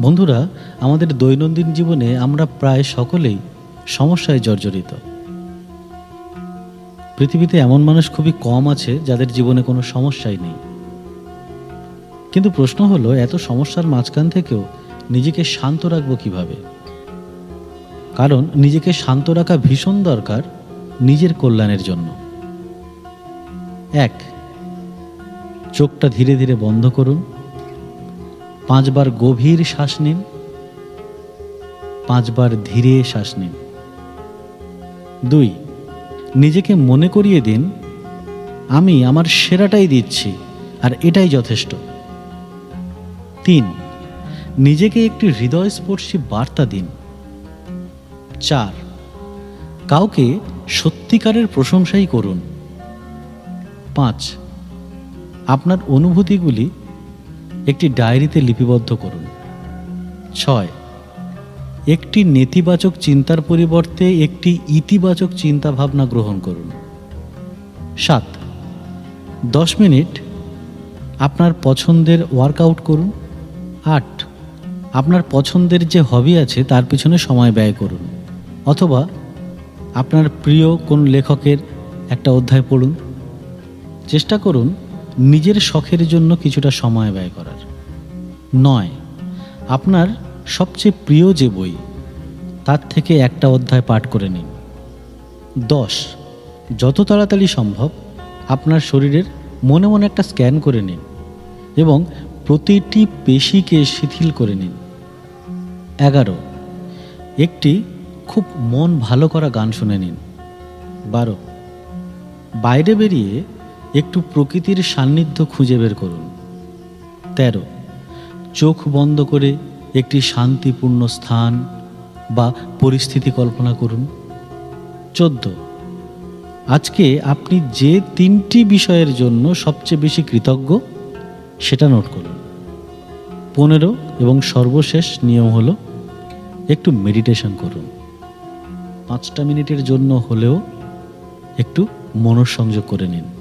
বন্ধুরা, আমাদের দৈনন্দিন জীবনে আমরা প্রায় সকলেই সমস্যায় জর্জরিত। পৃথিবীতে এমন মানুষ খুবই কম আছে যাদের জীবনে কোনো সমস্যাই নেই। কিন্তু প্রশ্ন হলো, এত সমস্যার মাঝখান থেকেও নিজেকে শান্ত রাখব কীভাবে? কারণ নিজেকে শান্ত রাখা ভীষণ দরকার নিজের কল্যাণের জন্য। এক, চোখটা ধীরে ধীরে বন্ধ করুন। পাঁচবার গভীর শ্বাস নিন, পাঁচবার ধীরে শ্বাস নিন। দুই, নিজেকে মনে করিয়ে দিন, আমি আমার সেরাটাই দিচ্ছি আর এটাই যথেষ্ট। তিন, নিজেকে একটি হৃদয়স্পর্শী বার্তা দিন। চার, কাউকে সত্যিকারের প্রশংসাই করুন। পাঁচ, আপনার অনুভূতিগুলি একটি ডায়েরিতে লিপিবদ্ধ করুন। ছয়। একটি নেতিবাচক চিন্তার পরিবর্তে একটি ইতিবাচক চিন্তা ভাবনা গ্রহণ করুন। সাত। দশ মিনিট আপনার পছন্দের ওয়ার্কআউট করুন। আট। আপনার পছন্দের যে হবি আছে তার পিছনে সময় ব্যয় করুন। অথবা আপনার প্রিয় কোন লেখকের একটা অধ্যায় পড়ুন। চেষ্টা করুন নিজের শখের জন্য কিছুটা সময় ব্যয় করার। নয়, আপনার সবচেয়ে প্রিয় যে বই, তার থেকে একটা অধ্যায় পাঠ করে নিন। দশ, যত তাড়াতাড়ি সম্ভব আপনার শরীরের মনে মনে একটা স্ক্যান করে নিন এবং প্রতিটি পেশিকে শিথিল করে নিন। এগারো, একটি খুব মন ভালো করা গান শুনে নিন। বারো, বাইরে বেরিয়ে একটু প্রকৃতির সান্নিধ্য খুঁজে বের করুন। তেরো, চোখ বন্ধ করে একটি শান্তিপূর্ণ স্থান বা পরিস্থিতি কল্পনা করুন। চোদ্দ, আজকে আপনি যে তিনটি বিষয়ের জন্য সবচেয়ে বেশি কৃতজ্ঞ, সেটা নোট করুন। পনেরো এবং সর্বশেষ নিয়ম হলো, একটু মেডিটেশন করুন। পাঁচটা মিনিটের জন্য হলেও একটু মনঃসংযোগ করে নিন।